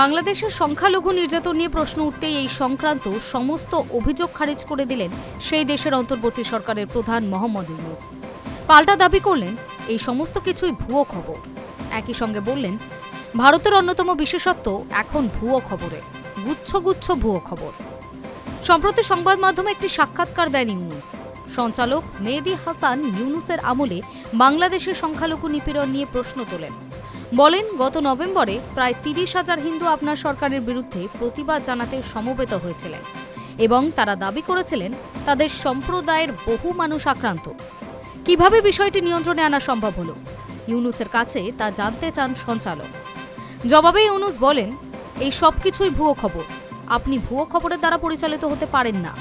বাংলাদেশের সংখ্যালঘু নির্যাতন নিয়ে প্রশ্ন উঠতেই এই সংক্রান্ত সমস্ত অভিযোগ খারিজ করে দিলেন সেই দেশের অন্তর্বর্তী সরকারের প্রধান মোহাম্মদ ইউনুস। পাল্টা দাবি করলেন, এই সমস্ত কিছুই ভুয়ো খবর। একই সঙ্গে বললেন, ভারতের অন্যতম বিশেষত্ব এখন ভুয়ো খবরে, গুচ্ছ গুচ্ছ ভুয়ো খবর। সম্প্রতি সংবাদ মাধ্যমে একটি সাক্ষাৎকার দেন ইউনুস। সঞ্চালক মেহেদি হাসান ইউনুসের আমলে বাংলাদেশের সংখ্যালঘু নিপীড়ন নিয়ে প্রশ্ন তোলেন। বলেন, গত নভেম্বরে প্রায় তিরিশ হাজার হিন্দু আপনার সরকারের বিরুদ্ধে প্রতিবাদ জানাতে সমবেত হয়েছিলেন এবং তারা দাবি করেছিলেন, তাদের সম্প্রদায়ের বহু মানুষ আক্রান্ত। কীভাবে বিষয়টি নিয়ন্ত্রণে আনা সম্ভব হলো? ইউনুসের কাছে তা জানতে চান সঞ্চালক। জবাবে ইউনুস বলেন, এই সব কিছুই ভুয়ো খবর। আপনি ভুয়ো খবরের দ্বারা পরিচালিত হতে পারেন না।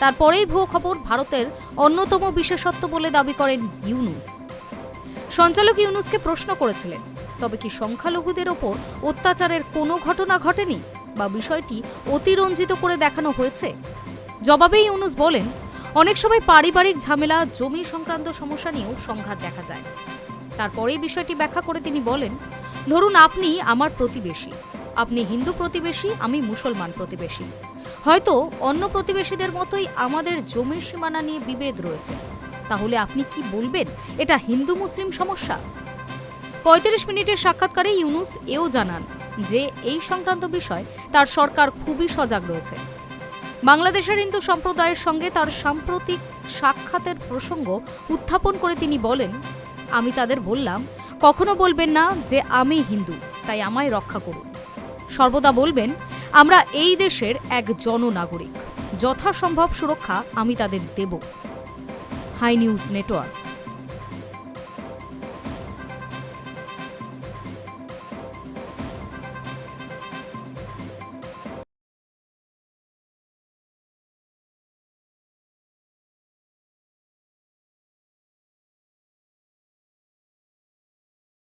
তারপরেই ভুয়ো খবর ভারতের অন্যতম বিশেষত্ব বলে দাবি করেন ইউনুস। সঞ্চালক ইউনুসকে প্রশ্ন করেছিলেন তবে কি সংখ্যালঘুদের ওপর অত্যাচারের কোনো ঘটনা ঘটেনি? বা বিষয়টি অতিরঞ্জিত করে দেখানো হয়েছে? জবাবে ইউনুস বলেন, অনেক সময় পারিবারিক ঝামেলা, জমি সংক্রান্ত সমস্যা নিয়েও সংঘাত দেখা যায়। তারপরেই বিষয়টি ব্যাখ্যা করে তিনি বলেন, ধরুন আপনি আমার প্রতিবেশী। আপনি হিন্দু প্রতিবেশী, আমি মুসলমান প্রতিবেশী। হয়তো অন্য প্রতিবেশীদের মতোই আমাদের জমির সীমানা নিয়ে বিভেদ রয়েছে। তাহলে আপনি কি বলবেন, এটা হিন্দু মুসলিম সমস্যা? পঁয়ত্রিশ মিনিটের সাক্ষাৎকারে ইউনুস এও জানান যে এই সংক্রান্ত বিষয় তার সরকার খুবই সজাগ রয়েছে। বাংলাদেশের হিন্দু সম্প্রদায়ের সঙ্গে তার সাম্প্রতিক সাক্ষাতের প্রসঙ্গ উত্থাপন করে তিনি বলেন, আমি তাদের বললাম, কখনো বলবেন না যে আমি হিন্দু, তাই আমায় রক্ষা করুন। সর্বদা বলবেন, আমরা এই দেশের এক জননাগরিক। যথাসম্ভব সুরক্ষা আমি তাদের দেব। High news network.